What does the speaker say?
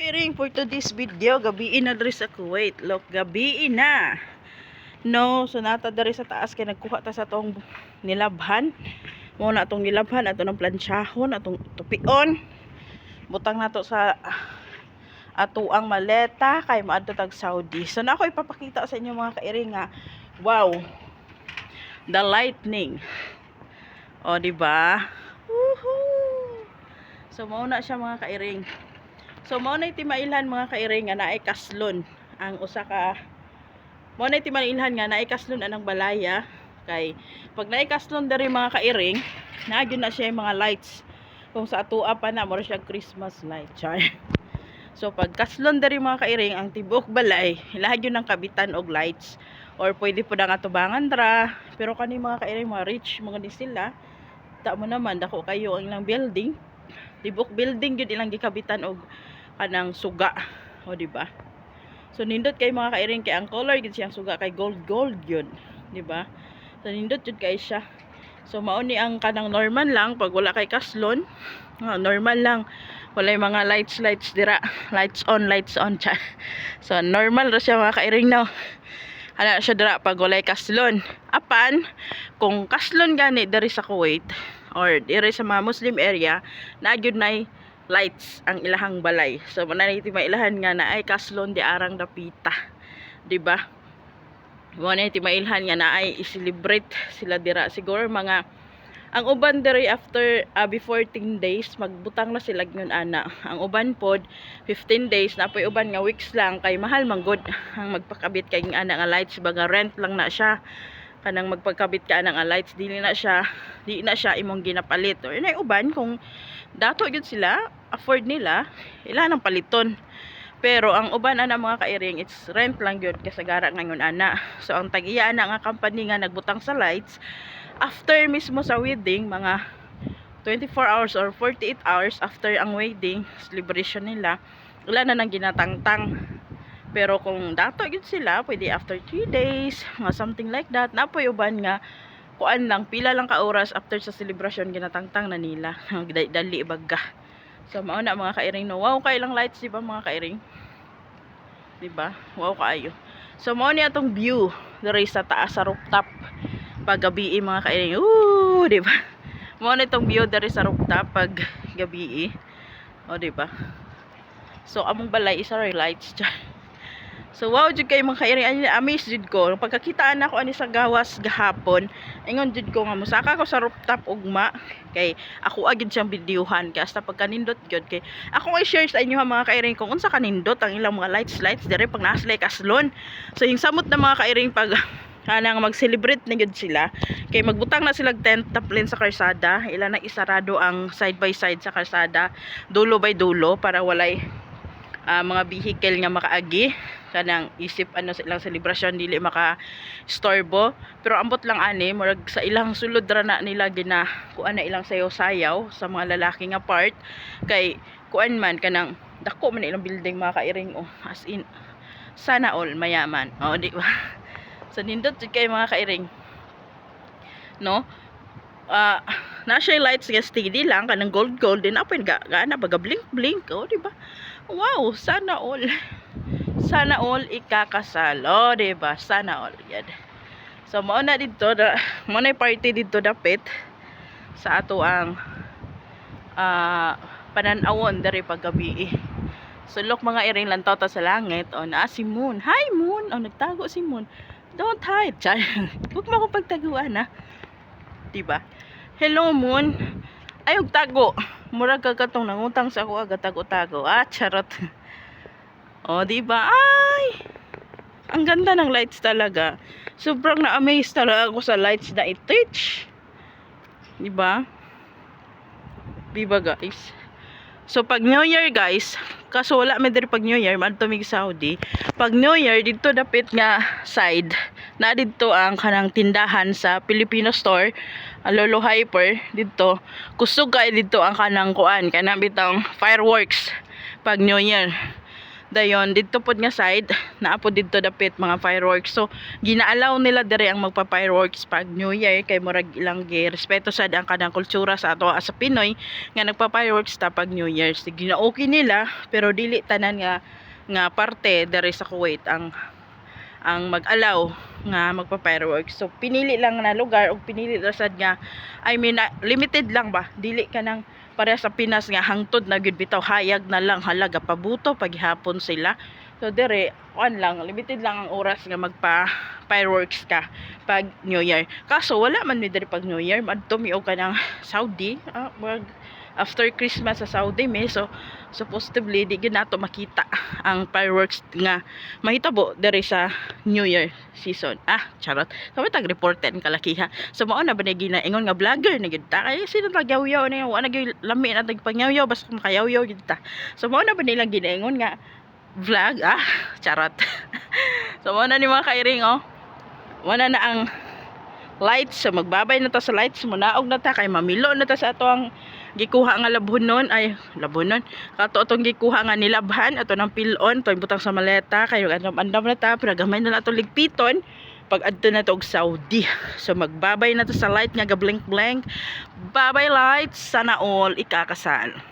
Sharing for today's video, gabiin na diri sa Kuwait. Look, gabiin na. No, so nata diri sa taas kay nagkuha ta sa tong nilabhan. Mo na tong nilabhan ato ng plansyahon, atong tupion. Butang nato sa ato ang maleta kay maadto tag Saudi. So na ako ipapakita sa inyo mga kairing nga. Wow. The lightning. O, di ba? So mao na siya mga kairing. So mao na timailhan mga kairing nga naay kaslon ang usa ka mao na timailhan nga naay kaslon anang balaya. Kay pag naay kaslon diri mga kairing naagyo na siya mga lights. Kung sa atoa pa na mura siya Christmas light char. So pag kaslon diri mga kairing ang tibuok balay lahat yun ng kabitan og lights. Or pwede po nga tubangan pero kani mga kairing mga rich mga ni sila ta mo naman dako kayo ang ilang building tibok building yun ilang gikabitan og kanang suga. O di ba? So nindot kay mga kairing kay ang color gid siyang suga kay gold gold yun. Di ba? So nindot jud kay siya. So mao ni ang kanang normal lang pag wala kay kaslon. Ah, normal lang. Walay mga lights lights dira. Lights on lights on cha so normal ra siya mga kairing now ana siya dira pag walay kaslon. Apan kung kaslon gani diri sa Kuwait or diri sa mga Muslim area na gyud nay lights ang ilahang balay. So mananiti mailahan nga na ay kaslon di arang dapita di ba? Na mailhan nga na ay i-celebrate sila dira. Siguro mga ang uban diri after ah, before 10 days magbutang na sila ngun ana. Ang uban pod 15 days na po'y uban nga weeks lang kay mahal man gud ang magpakabit kay ana nga lights baga rent lang na siya kanang magpagkabit ka nga lights dili na siya di na siya imong ginapalit. Or inay uban kung dato gyud sila afford nila ila nang paliton. Pero ang uban ana mga kairing it's rent lang gyud kasagara ngayon ana. So ang tagiya ana nga company nga nagbutang sa lights after mismo sa wedding mga 24 hours or 48 hours after ang wedding celebration nila wala na nang ginatangtang pero kung dato yun sila pwede after 3 days mga something like that napoy uban nga kuan lang pila lang ka oras after sa celebration ginatangtang na nila. Dali- baga so mao na mga kairing no? Wow kay lang lights di ba mga kairing? Di ba? Wow kaayo. So mao ni atong view diri sa taas sa rooftop pag gabi mga kairing. Ooh di ba? Mao ni itong view diri sa rooftop pag gabi o di ba? So among balay isa ray lights dyan So wow jud kay mga kairing ani amaze jud ko. Pagkakitaan ako ani sa gawas gahapon ingon jud ko nga musaka ko sa rooftop ugma. Kay ako agid siyang bidyuhan kay hasta pagkanindot gyud kay ako ay share sa inyo ha, mga kairing kung unsa kanindot ang ilang mga lights lights dire pag naslay kaslon. So yung samot na mga kairing pag kanang mag-celebrate na gyud sila kay magbutang na sila tent taplin sa karsada. Ila na isarado ang side by side sa karsada dulo by dulo para walay ah, mga vehicle nga makaagi. Kanang isip ano sa ilang selebrasyon dili maka storbo pero ambot lang ani murag sa ilang sulod ra na nila gina kuan na ilang sayaw-sayaw sa mga lalaki nga part. Kay kuan man kanang dako man ilang building mga kairing oh as in sana all mayaman. Oh di ba? So nindot kay mga kairing. No? Ah na siya lights nga steady lang kanang gold gold din apay ga gana baga blink blink oh di ba wow sana all. Sana all ikakasal oh di ba? Sana all yan. So mao na dito da, na yung party dito dapit sa ato ang ah pananawon dari paggabi so look mga iring ta sa langit oh naa si moon. Hi moon! Oh nagtago si moon. Don't hide char. Huwag mo akong pagtaguan ha? Diba hello moon. Ayog tago murag ka katong nangutang sa ako aga tago-tago ah charot. Oh diba ay! Ang ganda ng lights talaga. Sobrang na-amaze talaga ako sa lights na i-teach diba diba guys? So pag New Year guys, kaso wala may diri pag New Year, madto mig Saudi. Pag New Year dito dapit nga side, na dito ang kanang tindahan sa Filipino store, Lolo Hyper dito. Kusog kay dito ang kanang kuan, kanang bitang fireworks pag New Year. dayon didto pod nga side naa pod didto dapit mga fireworks so ginaalaw nila dire ang magpa fireworks pag New Year kay murag ilang gi respeto sad ang kanang kultura sa ato sa Pinoy nga nagpa fireworks ta pag New Year sige na okay nila pero dili tanan nga nga parte dire sa Kuwait ang ang mag-allow nga magpa fireworks so pinili lang na lugar o pinili ra sad nga I mean ah, limited lang ba? Dili ka nang para sa Pinas nga hangtod na gyud bitaw hayag na lang halaga pabuto paghapon sila. So dire kuan lang limited lang ang oras nga magpa fireworks ka pag New Year. Kaso wala man mi diri pag New Year madto mi og kanang Saudi ah, mag after Christmas sa Saudi mi so supposedly di gyud nato makita ang fireworks nga mahitabo diri sa New Year season. Ah charot. Kami tag reported kalakiha so mao na ba na ginaingon nga vlogger na gyud ta? Kay sino tagaw-yaw na wa na gyud lami na tagpangyaw basta makayaw-yaw gyud ta. So mao na ba nilang ginaingon nga vlog? Ah charot. So mao na ni mga kairing oh. Wala na ang lights. So magbabay na ta sa lights. Munaog na ta. Kay mamilo na ta sa ato ang gikuha nga labhonon ay labhonon kato atong gikuha nga nilabhan. Ato ng pilon. To butang sa maleta. Kayo andam-andam na ta. Pinagamay na nato ligpiton. Pag adto na to og Saudi. So magbabay na to sa light nga ga blink blink babay lights. Sana all ikakasal